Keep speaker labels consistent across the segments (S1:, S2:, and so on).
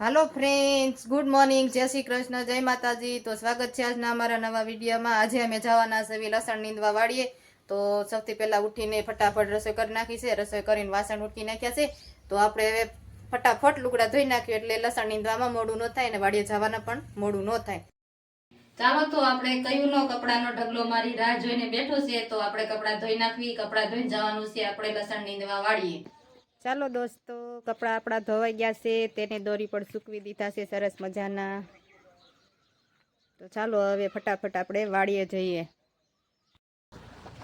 S1: હાલો friends good morning જય શ્રી કૃષ્ણ. જય માતાજી. તો સ્વાગત છે આજના અમારા નવા વિડીયોમાં. આજે અમે જવાના છે લસણ નીંદવા વાળીએ. તો સૌથી પહેલા ઉઠીને ફટાફટ રસોઈ કરી નાખી છે. રસોઈ કરીને વાસણ ઉટકી નાખ્યા છે. તો આપણે હવે ફટાફટ લુગડા ધોઈ નાખ્યું એટલે લસણ નીંદવામાં મોડું ન થાય ને વાડીએ જવાના પણ મોડું ન થાય. ચાલો તો આપણે કયું નો કપડાનો ઢગલો મારી રાહ જોઈને બેઠો છે તો આપણે કપડાં ધોઈ નાખવી, કપડાં ધોઈને જવાનું છે. આપણે લસણ નીંદવા વાળીએ. ચાલો દોસ્તો, કપડાં આપણા ધોવાઈ ગયા છે, તેને દોરી પણ સૂકવી દીધા છે, સરસ મજાના. તો ચાલો હવે ફટાફટ આપણે વાડીએ જઈએ.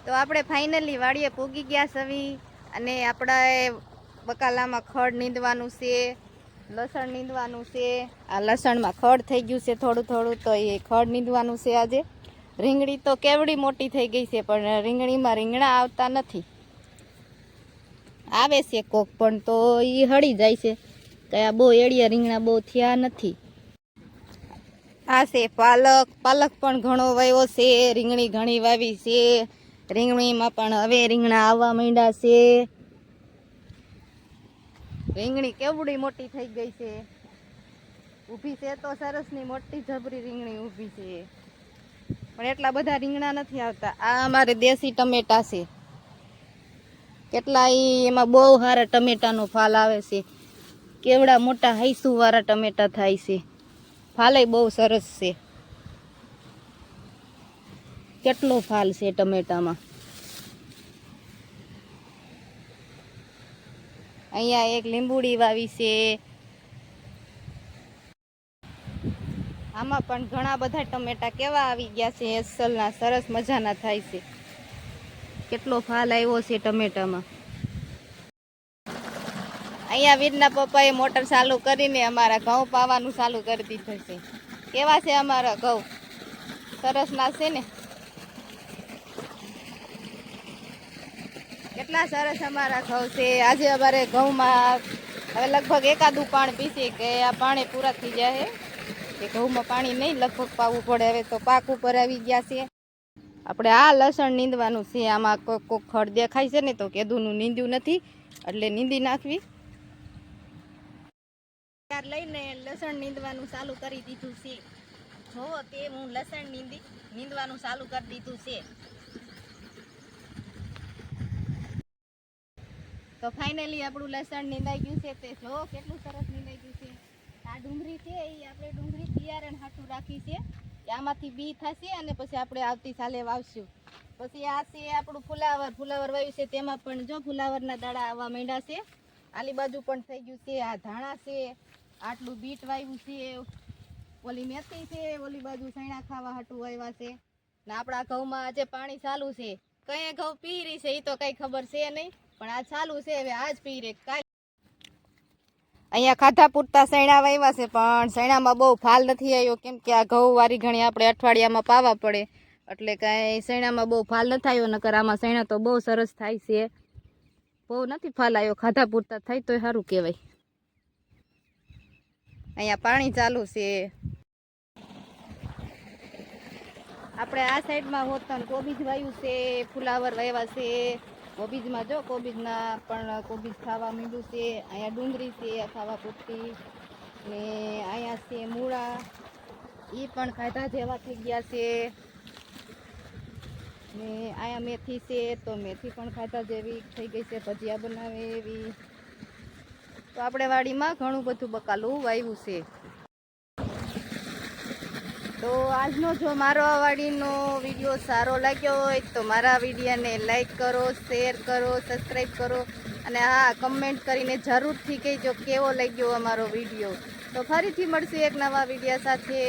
S1: તો આપણે ફાઇનલી વાડીએ પૂગી ગયા સવી, અને આપણે બકાલામાં ખડ નીંદવાનું છે, લસણ નીંદવાનું છે. આ લસણમાં ખડ થઈ ગયું છે થોડું થોડું, તો એ ખડ નીંદવાનું છે આજે. રીંગણી તો કેવડી મોટી થઈ ગઈ છે, પણ રીંગણીમાં રીંગણા આવતા નથી. આવે છે કોક, પણ તો એ હળી જાય છે. કયા બહુ એડિયા રીંગણા બહુ થયા નથી. આ છે પાલક. પાલક પણ ઘણો વાવ્યો છે. રીંગણી ઘણી વાવી છે. રીંગણીમાં પણ હવે રીંગણા આવવા માંડ્યા છે. રીંગણી કેવડી મોટી થઈ ગઈ છે. ઊભી છે તો સરસની મોટી જબરી રીંગણી ઊભી છે. પણ એટલા બધા રીંગણા નથી આવતા. આ અમારે દેશી ટમેટા છે. કેટલા એમાં બહુ સારા ટમેટાનો ફાલ આવે છે. કેવડા મોટા હાઈસુ ટમેટા થાય છે. ફાલે બહુ સરસ છે. કેટલો ફાલ છે ટમેટામાં. અહીંયા એક લીંબુડી વાવી છે. આમાં પણ ઘણા બધા ટમેટા કેવા આવી ગયા છે. એસલના સરસ મજાના થાય છે. કેટલો ફાલ આવ્યો છે ટમેટામાં? અહીંયા વીરના પપ્પાએ મોટર ચાલુ કરીને અમારા ઘઉં પાવાનું ચાલુ કરી દીધું છે. કેવા છે અમારા ઘઉં? સરસ ના છે ને? કેટલા સરસ અમારા ઘઉં છે. આજે અમારે ઘઉંમાં હવે લગભગ એકાદું પાણી પીસી કે આ પાણી પૂરા થઈ જાય કે ઘઉંમાં પાણી નહીં લગભગ પાવું પડે. હવે તો પાક ઉપર આવી ગયા છે. આપણે આ લસણ નીંદવાનું છે. આમાં કોઈ કોક ખડ દેખાય છે ને તો કેદુનું નીંદ્યું નથી, એટલે નીંદી નાખવી. ત્યાર લઈને લસણ નીંદવાનું ચાલુ કરી દીધું છે. જોવો તે હું લસણ નીંદી, નીંદવાનું ચાલુ કરી દીધું છે. તો ફાઇનલી આપણું લસણ નીંદાઈ ગયું છે તે જો કેટલું સરસ નીંદાઈ ગયું છે. આ ડુંગળી છે, એ આપણે ડુંગળી બિયારણ હાટું રાખી છે. આમાંથી બી થશે અને પછી આપણે આવતી સાલે વાવશું. પછી આ છે આપણું ફુલાવર. ફુલાવર વાવ્યું છે તેમાં પણ જો ફુલાવરના દાડા આવવા માંડ્યા છે. આલી બાજુ પણ થઈ ગયું છે. આ ધાણા છે. આટલું બીટ વાવ્યું છે. ઓલી મેથી છે. ઓલી બાજુ સૈણા ખાવા હાટું વાવ્યા છે. ને આપણા ઘઉંમાં આજે પાણી ચાલુ છે. કઈ ઘઉં પી રહી છે એ તો કઈ ખબર છે નહીં. પણ આ ચાલુ છે. હવે આજ પી રે કાલ અહીંયા ખાધા પૂરતા સૈણા વાવ્યા છે, પણ સૈણામાં બહુ ફાલ નથી આવ્યો. કેમ કે આ ઘઉં વારી ઘણી આપણે અઠવાડિયામાં પાવા પડે. એટલે કાંઈ સૈણામાં બહુ ફાલ નથી આવ્યો, નકર આમાં સૈણા તો બહુ સરસ થાય છે. બહુ નથી ફાલ આવ્યો, ખાધા પૂરતા થાય તોય સારું કહેવાય. અહીંયા પાણી ચાલુ છે. આપણે આ સાઈડમાં હોતન કોબીજ વાયુ છે, ફુલાવર વાવ્યા છે. કોબીજમાં જો કોબીજના પણ કોબીજ ખાવા મીંડું છે. અહીંયા ડુંગળી છે ખાવા પૂરતી ને અહીંયા છે મૂળા. એ પણ ખાધા જેવા થઈ ગયા છે. ને અહીંયા મેથી છે, તો મેથી પણ ખાધા જેવી થઈ ગઈ છે, ભજીયા બનાવે એવી. તો આપણે વાડીમાં ઘણું બધું બકાલું વાવ્યું છે. તો આજનો જો મારો વાડીનો વીડિયો સારો લાગ્યો હોય તો મારા વિડીયોને લાઈક કરો શેર કરો સબસ્ક્રાઈબ કરો અને હા કમેન્ટ કરીને જરૂરથી કહેજો કેવો લાગ્યો અમારો વીડિયો. તો ફરીથી મળશું એક નવા વીડિયો સાથે.